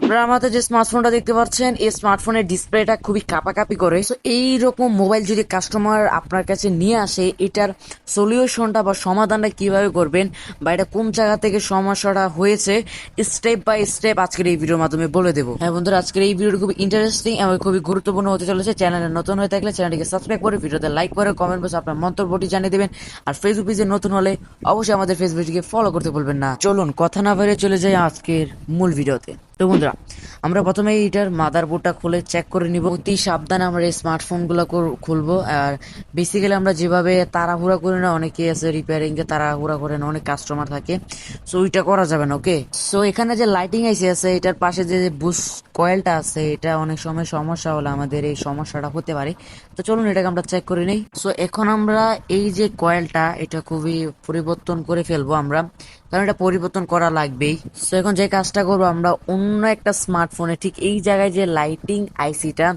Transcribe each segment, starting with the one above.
আপনারা আমাদের যে স্মার্টফোনটা দেখতে পাচ্ছেন, এই স্মার্টফোনের ডিসপ্লেটা খুবই কাপাকাপি করে। তো এইরকম মোবাইল যদি কাস্টমার আপনার কাছে নিয়ে আসে, এটার সলিউশনটা বা সমাধানটা কীভাবে করবেন বা এটা কোন জায়গা থেকে সমস্যাটা হয়েছে স্টেপ বাই স্টেপ আজকের এই ভিডিওর মাধ্যমে বলে দেবো। হ্যাঁ বন্ধুরা, আজকের এই ভিডিওটা খুবই ইন্টারেস্টিং এবং খুবই গুরুত্বপূর্ণ হতে চলেছে। চ্যানেলে নতুন হয়ে থাকলে চ্যানেলটিকে সাবস্ক্রাইব করে ভিডিওতে লাইক করে কমেন্ট বক্সে আপনার মন্তব্যটি জানিয়ে দেবেন। আর ফেসবুক পেজে নতুন হলে অবশ্যই আমাদের ফেসবুকটিকে ফলো করতে বলবেন না। চলুন, কথা না বেরিয়ে চলে যাই আজকের মূল ভিডিওতে তো বন্ধুরা আমরা প্রথমে এইটার মাদারবোর্ডটা খুলে চেক করে নিব। অতি সাবধানে আমরা এই স্মার্টফোনগুলো খুলবো। আর বেসিক্যালি আমরা যেভাবে তাড়াহুড়া করি না অনেকে আছে রিপেয়ারিং এ তাড়াহুড়া করে না, অনেক কাস্টমার থাকে। সো ওইটা করা যাবে না ওকে সো এখানে যে লাইটিং আইসি আছে, এটার পাশে যে বুস কয়েলটা আছে, এটা অনেক সময় সমস্যা হলে আমাদের এই সমস্যাটা হতে পারে। তো চলুন এটাকে আমরা চেক করে নিই। সো এখন আমরা এই যে কয়েলটা এটা খুবই পরিবর্তন করে ফেলব আমরা। কারণ এটা পরিবর্তন করা লাগবেই। সো এখন যে কাজটা করব আমরা, অন্য একটা স্মার্টফোনে ঠিক এই জায়গায় যে লাইটিং আইসিটা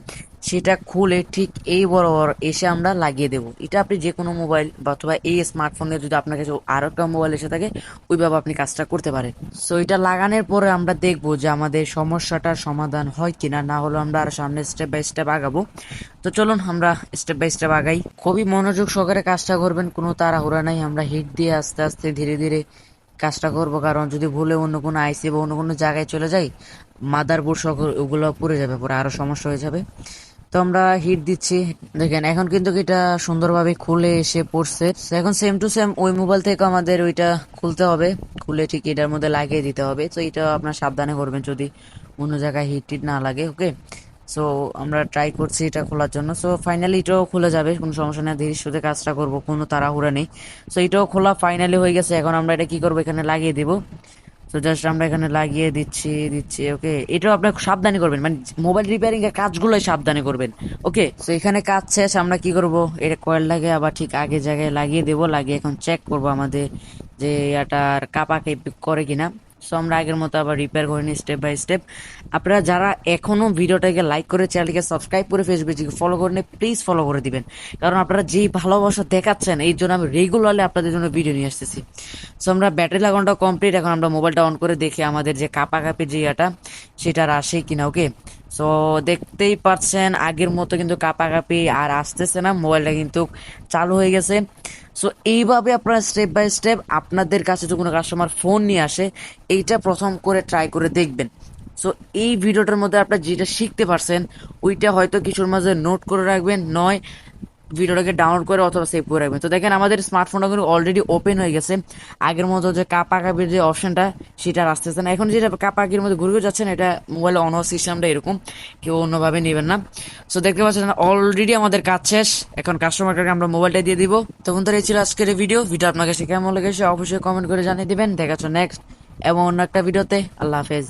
সেটা খুলে ঠিক এই বড় বড় এসে আমরা লাগিয়ে দেবো। এটা আপনি যে কোনো মোবাইল অথবা এই স্মার্টফোনে যদি আপনার কাছে আরও একটা মোবাইল এসে থাকে, ওইভাবে আপনি কাজটা করতে পারেন। সো এটা লাগানোর পরে আমরা দেখব যে আমাদের সমস্যাটার সমাধান হয় কিনা, না হলে আমরা আর সামনে স্টেপ বাই স্টেপ আগাবো। তো চলুন আমরা স্টেপ বাই স্টেপ আগাই। খুবই মনোযোগ সহকারে কাজটা করবেন, কোনো তাড়াহুড়া নাই। আমরা হিট দিয়ে আস্তে আস্তে ধীরে ধীরে কাজটা করব, কারণ যদি ভুলে অন্য কোনো আইসি বা অন্য কোনো জায়গায় চলে যাই মাদার বোর্ড সহ ওগুলো পুড়ে যাবে, পরে আরও সমস্যা হয়ে যাবে। তো আমরা হিট দিচ্ছি। দেখেন, এখন কিন্তু এটা সুন্দরভাবে খুলে এসে পড়ছে। এখন সেম টু সেম ওই মোবাইল থেকে আমাদের ওইটা খুলতে হবে। খুলে ঠিক এটার মধ্যে লাগিয়ে দিতে হবে। তো এটা আপনার সাবধানে করবেন যদি অন্য জায়গায় হিট টিট না লাগে ওকে সো আমরা ট্রাই করছি এটা খোলার জন্য। সো ফাইনালি এটাও খুলে যাবে, কোনো সমস্যা নেই, ধীরে সুদে কাজটা করব, কোনো তাড়াহুড়া নেই। সো এটাও খোলা ফাইনালি হয়ে গেছে, এখন আমরা এটা কি করব, এখানে লাগিয়ে দেবো। তো জাস্ট আমরা এখানে লাগিয়ে দিচ্ছি দিচ্ছি ওকে এটাও আপনার সাবধানে করবেন মানে মোবাইল রিপেয়ারিং এর কাজগুলোই সাবধানে করবেন ওকে তো এখানে কাজ শেষ, আমরা কি করব, এটা কয়েলটাকে আবার ঠিক আগে জায়গায় লাগিয়ে দেবো, লাগিয়ে এখন চেক করব আমাদের যে এটার কাপা কেপি করে কিনা। সো আমরা আগের মতো আবার রিপেয়ার করে নিই স্টেপ বাই স্টেপ আপনারা যারা এখনও ভিডিওটাকে লাইক করে চ্যানেলকে সাবস্ক্রাইব করে ফেসবুকে ফলো করে নিয়ে প্লিজ ফলো করে দিবেন। কারণ আপনারা যেই ভালোবাসা দেখাচ্ছেন, এই জন্য আমি রেগুলারলি আপনাদের জন্য ভিডিও নিয়ে আসতেছি। সো আমরা ব্যাটারি লাগানোটা কমপ্লিট এখন আমরা মোবাইলটা অন করে দেখি আমাদের যে কাপাকাপি যে ইয়াটা, সেটা আর আসে কিনা ওকে সো দেখতেই পাচ্ছেন আগের মতো কিন্তু কাপাকাপি আর আসতেছে না মোবাইলটা কিন্তু চালু হয়ে গেছে। সো এইভাবে আপনারা স্টেপ বাই স্টেপ আপনাদের কাছে যদি কোনো কাস্টমার ফোন নিয়ে আসে, এইটা প্রথম করে ট্রাই করে দেখবেন। সো এই ভিডিওটার মধ্যে আপনারা যেটা শিখতে পারছেন, ওইটা হয়তো কিছুর মাঝে নোট করে রাখবেন, নয় ভিডিওটাকে ডাউনলোড করে অথবা সেভ করে রাখবেন। তো দেখেন, আমাদের স্মার্টফোনটা কিন্তু অলরেডি ওপেন হয়ে গেছে। আগের মতো যে কাপাকাপির যে অপশনটা সেটা আসতেছে না। এখন যেটা কাপাকির মধ্যে ঘুরে যাচ্ছেন, এটা মোবাইল অন হওয়ার সিস্টেমটা এরকম। কেউ অন্যভাবে নেবেন না। সো দেখতে পাচ্ছেন অলরেডি আমাদের কাজ শেষ। এখন কাস্টমার কাস্টমারকে আমরা মোবাইলটা দিয়ে দিব। তখন তো এই ছিল আজকের ভিডিও ভিডিও আপনার কাছে কেমন লেগেছে অবশ্যই কমেন্ট করে জানিয়ে দিবেন। দেখাচ্ছ নেক্সট এবং অন্য একটা ভিডিওতে আল্লাহ হাফেজ।